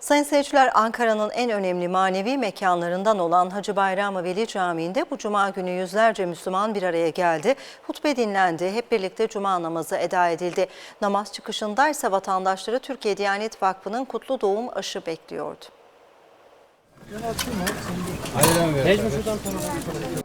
Sayın seyirciler Ankara'nın en önemli manevi mekanlarından olan Hacı Bayram Veli Camii'nde bu cuma günü yüzlerce Müslüman bir araya geldi. Hutbe dinlendi. Hep birlikte cuma namazı eda edildi. Namaz çıkışında ise vatandaşları Türkiye Diyanet Vakfı'nın kutlu doğum aşı bekliyordu.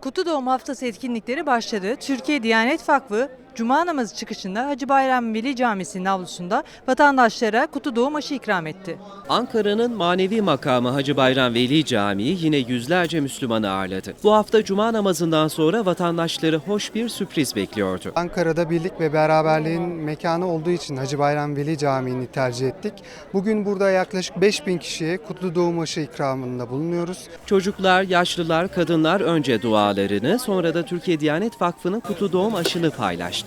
Kutu Doğum Haftası etkinlikleri başladı. Türkiye Diyanet Vakfı Cuma namazı çıkışında Hacı Bayram Veli Camisi'nin avlusunda vatandaşlara kutu doğum aşı ikram etti. Ankara'nın manevi makamı Hacı Bayram Veli Camii yine yüzlerce Müslümanı ağırladı. Bu hafta cuma namazından sonra vatandaşları hoş bir sürpriz bekliyordu. Ankara'da birlik ve beraberliğin mekanı olduğu için Hacı Bayram Veli Camii'ni tercih ettik. Bugün burada yaklaşık 5000 kişiye kutlu doğum aşı ikramında bulunuyoruz. Çocuklar, yaşlılar, kadınlar önce dualarını sonra da Türkiye Diyanet Vakfı'nın kutu doğum aşını paylaştı.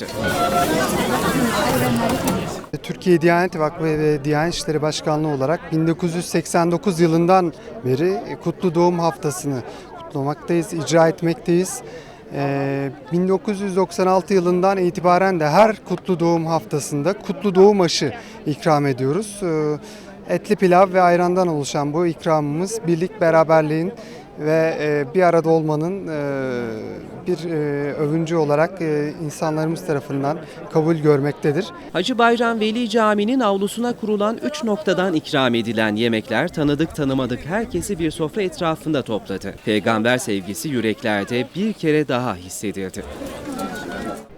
Türkiye Diyanet Vakfı ve Diyanet İşleri Başkanlığı olarak 1989 yılından beri kutlu doğum haftasını kutlamaktayız, icra etmekteyiz. Ee, 1996 yılından itibaren de her kutlu doğum haftasında kutlu doğum aşı ikram ediyoruz. Ee, Etli pilav ve ayrandan oluşan bu ikramımız birlik beraberliğin ve e, bir arada olmanın e, bir e, övüncü olarak e, insanlarımız tarafından kabul görmektedir. Hacı Bayram Veli Camii'nin avlusuna kurulan 3 noktadan ikram edilen yemekler tanıdık tanımadık herkesi bir sofra etrafında topladı. Peygamber sevgisi yüreklerde bir kere daha hissedildi.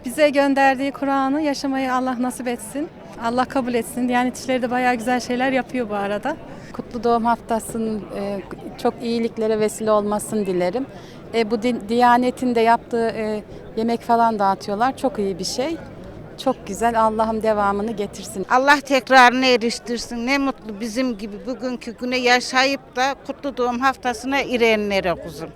Bize gönderdiği Kur'an'ı yaşamayı Allah nasip etsin. Allah kabul etsin. Diyanet İşleri de bayağı güzel şeyler yapıyor bu arada. Kutlu Doğum Haftası'nın e, çok iyiliklere vesile olmasını dilerim. E, bu di- Diyanet'in de yaptığı e, yemek falan dağıtıyorlar. Çok iyi bir şey. Çok güzel. Allah'ım devamını getirsin. Allah tekrarını eriştirsin. Ne mutlu bizim gibi bugünkü güne yaşayıp da kutlu doğum haftasına irenlere kuzum.